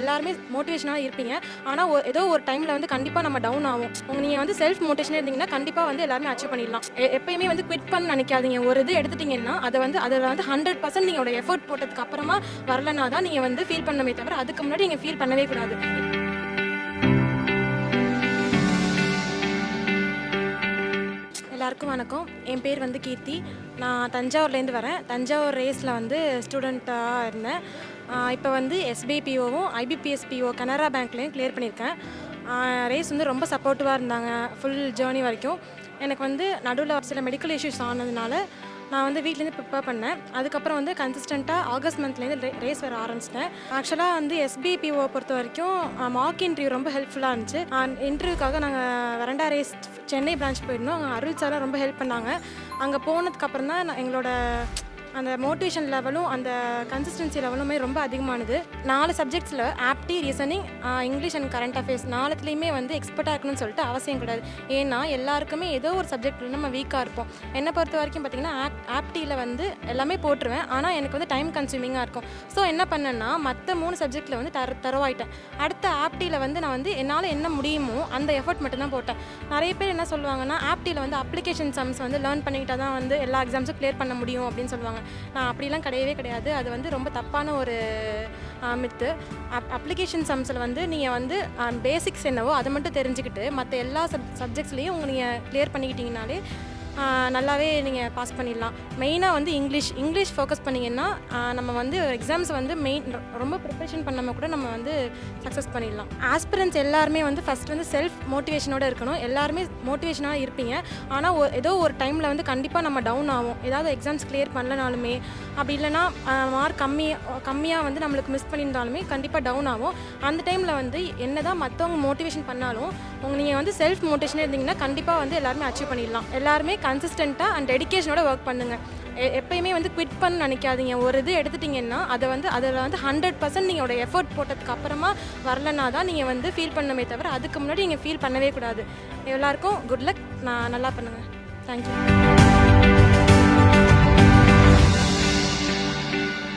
எல்லாருமே மோட்டிவேஷனாக இருப்பீங்க. ஆனால் ஏதோ ஒரு டைமில் வந்து கண்டிப்பாக நம்ம டவுன் ஆகும் உங்கள் நீங்கள் வந்து செல்ஃப் மோட்டிவேஷன் இருந்தீங்கன்னா கண்டிப்பாக வந்து எல்லாருமே அச்சீவ் பண்ணிடலாம். எப்பயுமே வந்து குவிட் பண்ண நினைக்காதீங்க. ஒரு இது எடுத்துட்டீங்கன்னா அதை வந்து அதில் வந்து ஹண்ட்ரட் பர்சன்ட் நீங்களோட எஃபர்ட் போட்டதுக்கு அப்புறமா வரலனா தான் நீங்கள் வந்து ஃபீல் பண்ணமே தவிர அதுக்கு முன்னாடி நீங்கள் ஃபீல் பண்ணவே கூடாது. எல்லாருக்கும் வணக்கம். என் பேர் வந்து கீர்த்தி. நான் தஞ்சாவூர்லேருந்து வரேன். தஞ்சாவூர் ரேஸில் வந்து ஸ்டூடெண்ட்டாக இருந்தேன். இப்போ வந்து எஸ்பிபிஓவும் ஐபிபிஎஸ்பிஓ கனரா பேங்க்லேயும் கிளியர் பண்ணியிருக்கேன் ரேஸ் வந்து ரொம்ப சப்போர்ட்டிவாக இருந்தாங்க ஃபுல் ஜேர்னி வரைக்கும். எனக்கு வந்து நடுவில் சில மெடிக்கல் இஷ்யூஸ் ஆனதுனால நான் வந்து வீட்லேருந்து ப்ரிப்பேர் பண்ணேன். அதுக்கப்புறம் வந்து கன்சிஸ்டண்ட்டாக ஆகஸ்ட் மந்த்லேருந்து ரேஸ் வர ஆரம்பிச்சிட்டேன். ஆக்சுவலாக வந்து எஸ்பிபிஓ பொறுத்த வரைக்கும் மார்க் இன்டர்வியூ ரொம்ப ஹெல்ப்ஃபுல்லாக இருந்துச்சு. இன்டர்வியூக்காக நாங்கள் வரண்டா ரேஸ் சென்னை பிரான்ச் போயிருந்தோம். அங்கே அருள் சார்லாம் ரொம்ப ஹெல்ப் பண்ணாங்க. அங்கே போனதுக்கப்புறம் தான் நான் எங்களோட அந்த மோட்டிவேஷன் லெவலும் அந்த கன்சிஸ்டன்சி லெவலுமே ரொம்ப அதிகமானது. நாலு சப்ஜெக்ட்ஸில் ஆப்டி reasoning English and current affairs நாலுத்துலேயுமே வந்து எக்ஸ்பர்ட்டாக இருக்கணும்னு சொல்லிட்டு அவசியம் கிடையாது. ஏன்னா எல்லாருக்குமே ஏதோ ஒரு சப்ஜெக்டில் நம்ம வீக்காக இருப்போம். என்னை பொறுத்த வரைக்கும் பார்த்தீங்கன்னா ஆப் ஆப்டியில் வந்து எல்லாமே போட்டுருவேன். ஆனால் எனக்கு வந்து டைம் கன்சியூமிங்காக இருக்கும். ஸோ என்ன பண்ணேன்னா மற்ற மூணு சப்ஜெக்டில் வந்து தர தரவாயிட்டேன். அடுத்த ஆப்டியில் வந்து நான் வந்து என்னால் என்ன முடியுமோ அந்த எஃபர்ட் மட்டும்தான் போட்டேன். நிறைய பேர் என்ன சொல்லுவாங்கன்னா ஆப்டியில் வந்து அப்ளிகேஷன் சம்ஸ் வந்து லேர்ன் பண்ணிக்கிட்டால் தான் வந்து எல்லா எக்ஸாம்ஸும் கிளியர் பண்ண முடியும் அப்படின்னு சொல்லுவாங்க. நான் அப்படிலாம் கிடையவே கிடையாது. அது வந்து ரொம்ப தப்பான ஒரு மித்து அப் அப்ளிகேஷன் சம்ஸில் வந்து நீங்கள் வந்து பேசிக்ஸ் என்னவோ அதை மட்டும் தெரிஞ்சுக்கிட்டு மற்ற எல்லா சப் சப்ஜெக்ட்ஸ்லேயும் உங்கள் நீங்கள் கிளியர் பண்ணிக்கிட்டீங்கனாலே நல்லாவே நீங்கள் பாஸ் பண்ணிடலாம். மெயினாக வந்து இங்கிலீஷ் இங்கிலீஷ் ஃபோக்கஸ் பண்ணிங்கன்னா நம்ம வந்து எக்ஸாம்ஸ் வந்து மெயின் ரொம்ப ப்ரிப்பரேஷன் பண்ணாமல் கூட நம்ம வந்து சக்ஸஸ் பண்ணிடலாம். ஆஸ்பிரன்ஸ் எல்லாருமே வந்து ஃபஸ்ட் வந்து செல்ஃப் மோட்டிவேஷனோடு இருக்கணும். எல்லாருமே மோட்டிவேஷனாக இருப்பீங்க. ஆனால் ஏதோ ஒரு டைமில் வந்து கண்டிப்பாக நம்ம டவுன் ஆகும் ஏதாவது எக்ஸாம்ஸ் கிளியர் பண்ணலனாலுமே அப்படி இல்லைன்னா மார்க் கம்மி கம்மியாக வந்து நம்மளுக்கு மிஸ் பண்ணியிருந்தாலுமே கண்டிப்பாக டவுன் ஆகும் அந்த டைமில் வந்து என்ன தான் மற்றவங்க மோட்டிவேஷன் பண்ணாலும் உங்கள் நீங்கள் வந்து செல்ஃப் மோட்டிவேஷனே இருந்தீங்கன்னா கண்டிப்பாக வந்து எல்லாருமே அச்சீவ் பண்ணிடலாம். எல்லாருமே கன்சிஸ்டண்ட்டாக அண்ட் டெடிக்கேஷனோட ஒர்க் பண்ணுங்கள் எ- எப்பயுமே வந்து குவிட் பண்ண நினைக்காதீங்க. ஒரு இது எடுத்துட்டீங்கன்னா அதை வந்து அதில் வந்து ஹண்ட்ரட் பர்சன்ட் நீங்களோட எஃபோர்ட் போட்டதுக்கு அப்புறமா வரலனா தான் நீங்கள் வந்து ஃபீல் பண்ணமே தவிர அதுக்கு முன்னாடி நீங்கள் ஃபீல் பண்ணவே கூடாது. எல்லாருக்கும் குட் லக் நான் நல்லா பண்ணுங்கள் தேங்க்யூ